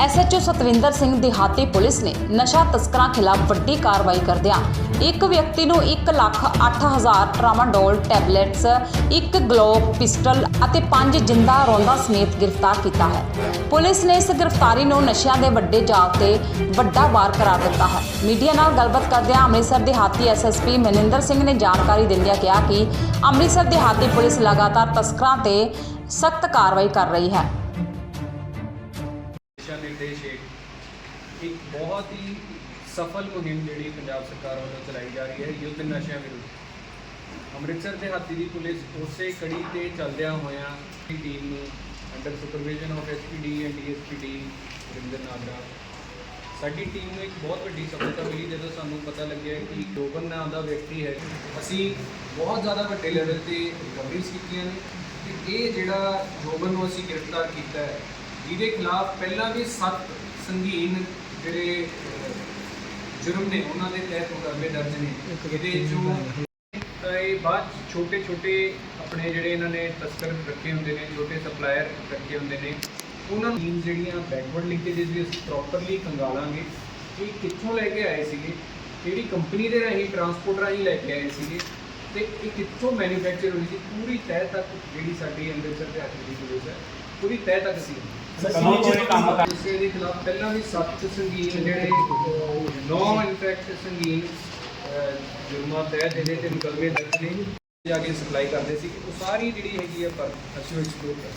SHO Satwinder Singh ਦਿਹਾਤੀ police ਨੇ ਨਸ਼ਾ ਤਸਕਰਾਂ ਖਿਲਾਫ ਵੱਡੀ ਕਾਰਵਾਈ ਕਰਦਿਆਂ ਇੱਕ ਵਿਅਕਤੀ ਨੂੰ 1 ਲੱਖ 8000 ਟਰਾਮਾਡੋਲ ਟੈਬਲੇਟਸ, ਇੱਕ ਗਲੋਕ ਪਿਸਟਲ ਅਤੇ ਪੰਜ ਜਿੰਦਾ ਰੌਂਦਾ ਸਮੇਤ ਗ੍ਰਿਫਤਾਰ ਕੀਤਾ ਹੈ। ਪੁਲਿਸ ਨੇ ਇਸ ਗ੍ਰਿਫਤਾਰੀ ਨੂੰ ਨਸ਼ਿਆਂ ਦੇ ਵੱਡੇ ਜਾਲ ਤੇ ਵੱਡਾ ਵਾਰ ਕਰਾਰ ਦਿੱਤਾ ਹੈ। ਮੀਡੀਆ ਨਾਲ ਗੱਲਬਾਤ ਕਰਦਿਆਂ ਅੰਮ੍ਰਿਤਸਰ ਦਿਹਾਤੀ ਐਸਐਸਪੀ ਮਨਿੰਦਰ ਸਿੰਘ ਨੇ ਜਾਣਕਾਰੀ ਦਿੰਦਿਆਂ ਕਿਹਾ ਕਿ ਅੰਮ੍ਰਿਤਸਰ ਦਿਹਾਤੀ ਪੁਲਿਸ ਲਗਾਤਾਰ ਤਸਕਰਾਂ ਤੇ ਸਖਤ ਕਾਰਵਾਈ ਕਰ ਰਹੀ ਹੈ। ਨਿਰਦੇਸ਼ ਹੇਠ ਇੱਕ ਬਹੁਤ ਹੀ ਸਫਲ ਮੁਹਿੰਮ ਜਿਹੜੀ ਪੰਜਾਬ ਸਰਕਾਰ ਵੱਲੋਂ ਚਲਾਈ ਜਾ ਰਹੀ ਹੈ ਯੁੱਧ ਨਸ਼ਿਆਂ ਵਿਰੁੱਧ। ਅੰਮ੍ਰਿਤਸਰ ਦੇ ਹਾਤੀ ਦੀ ਪੁਲਿਸ ਉਸੇ ਕੜੀ ਤੇ ਚੱਲਦਿਆਂ ਹੋਇਆਂ ਦੀ ਟੀਮ ਨੂੰ under supervision of SPD and DSPD Rinder Nagra ਸਾਡੀ ਟੀਮ ਨੂੰ ਇੱਕ ਬਹੁਤ ਵੱਡੀ ਸਫਲਤਾ ਮਿਲੀ ਜਦੋਂ ਸਾਨੂੰ ਪਤਾ ਲੱਗਿਆ ਕਿ ਗੋਬਨ ਨਾਮ ਦਾ ਵਿਅਕਤੀ ਹੈ। ਅਸੀਂ ਬਹੁਤ ਜ਼ਿਆਦਾ ਵੱਡੇ ਲੈਵਲ ਤੇ ਰਿਕਵਰੀਜ਼ ਕੀਤੀਆਂ ਨੇ ਤੇ ਇਹ ਜਿਹੜਾ ਗੋਬਨ ਨੂੰ ਅਸੀਂ ਗ੍ਰਿਫਤਾਰ ਕੀਤਾ ਹੈ ਜਿਹਦੇ ਖਿਲਾਫ ਪਹਿਲਾਂ ਵੀ ਸੱਤ ਸੰਗੀਨ ਜਿਹੜੇ ਜੁਰਮ ਨੇ ਉਹਨਾਂ ਦੇ ਤਹਿਤ ਮੁਕੱਦਮੇ ਦਰਜ ਨੇ। ਇਹਦੇ ਚੋਂ ਤਾਂ ਇਹ ਬਾਅਦ ਛੋਟੇ ਛੋਟੇ ਆਪਣੇ ਜਿਹੜੇ ਇਹਨਾਂ ਨੇ ਤਸਕਰ ਰੱਖੇ ਹੁੰਦੇ ਨੇ ਛੋਟੇ ਸਪਲਾਇਰ ਰੱਖੇ ਹੁੰਦੇ ਨੇ ਉਹਨਾਂ ਨੂੰ ਜਿਹੜੀਆਂ ਬੈਕਵਰਡ ਲਿੰਕੇजेस ਵੀ ਅਸੀਂ ਪ੍ਰੋਪਰਲੀ ਕੰਗਾਲਾਂਗੇ। ਕਿ ਕਿੱਥੋਂ ਲੈ ਕੇ ਆਏ ਸੀਗੇ? ਕਿਹੜੀ ਕੰਪਨੀ ਦੇ ਰਾਹੀਂ ਟਰਾਂਸਪੋਰਟ ਰਾਹੀਂ ਲੈ ਕੇ ਆਏ ਸੀਗੇ? ਤੇ ਇਹ ਕਿੱਥੋਂ ਮੈਨੂਫੈਕਚਰ ਹੋਈ ਸੀ? ਪੂਰੀ ਤਹਿ ਤੱਕ ਜਿਹੜੀ ਸਾਡੀ ਅੰਮ੍ਰਿਤਸਰ ਦੀ ਪੁਲਿਸ ਹੈ ਪੂਰੀ ਤਹਿ ਤੱਕ ਸੀ। ਕਦੋਂ ਤੋਂ ਇਹ ਕੰਮ ਕਰ- ਇਸੇ ਦੇ ਖਿਲਾਫ ਪਹਿਲਾਂ ਵੀ ਸੱਤ ਸੰਗੀਨ ਜਿਹੜੇ ਨੌ ਇਨਫੈਕਟ ਸੰਗੀਨ ਜੁਰਮਾਂ ਤਹਿਤ ਇਹਦੇ ਤੇ ਮੁਕੱਦਮੇ ਦਰਜ ਨੇ ਜਾ ਕੇ ਸਪਲਾਈ ਕਰਦੇ ਸੀ। ਉਹ ਸਾਰੀ ਜਿਹੜੀ ਹੈਗੀ ਆ ਪਰ ਅਸੀਂ ਐਕਸਪਲੋਰ ਕਰ